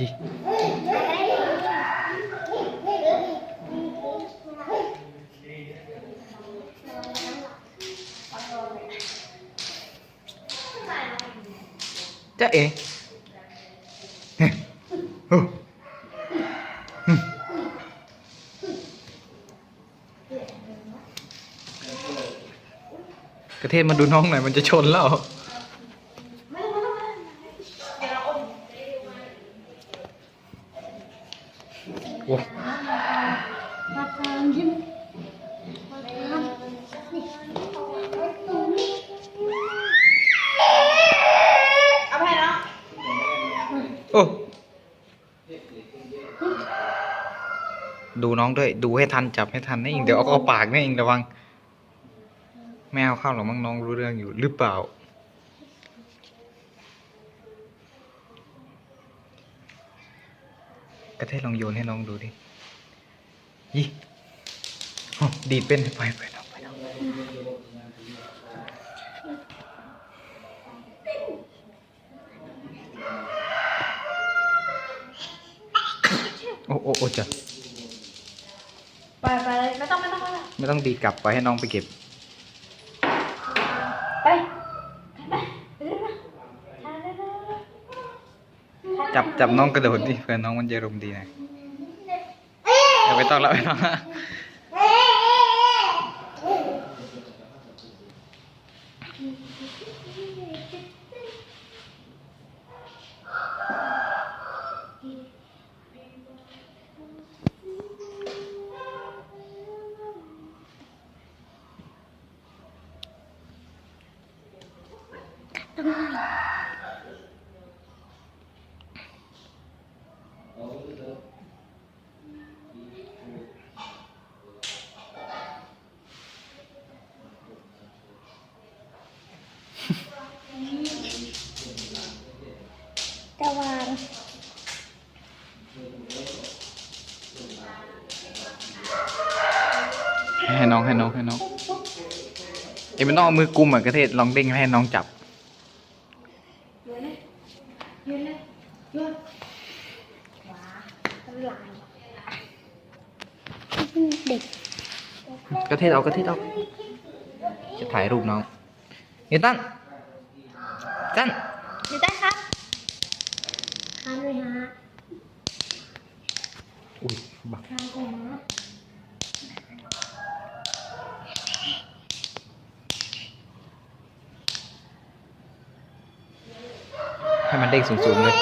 จีจ๊ะเอ๋เฮ้ยโอ้อืมกระเทศมาดูน้องหน่อยมันจะชนแล้ว โอ้ มาทางยิ้มมาทางนี่ตรงนี้ เอาไปเนาะ โอ้ดูน้องด้วย ดูให้ทันจับให้ทันนะอิงเดี๋ยวเอาเข้าปากนะอิงระวัง แมวเข้าหรอกมั้งน้องรู้เรื่องอยู่หรือเปล่า กระเทศลองโยนให้น้องดูดิยี่ดีดเป็นไปไปน้องไปน้องโอ้โอ้โอ้จ้ะไปไปเลยไม่ต้องไม่ต้องไม่ต้องไม่ต้องดีดกลับไปให้น้องไปเก็บ ไปไปไปเร็วนะไปเร็วๆ จับจับน้องกระโดดดิเพื่อน้องมันจะรมดีนะเดี๋ยวไปต้องแล้วไปต้องแล้ว วางให้น้องให้น้องให้น้องเอ็มไม่ต้องเอามือกุมอะกระเทศลองเด้งให้น้องจับยืนเลยยืนเลยยืนขวาหลังเด็กกระเทศเอากระเทศเอาจะถ่ายรูปน้องนิวตันตัน 25 Ui, bạc 25 ให้มันเด้งสูงๆเลย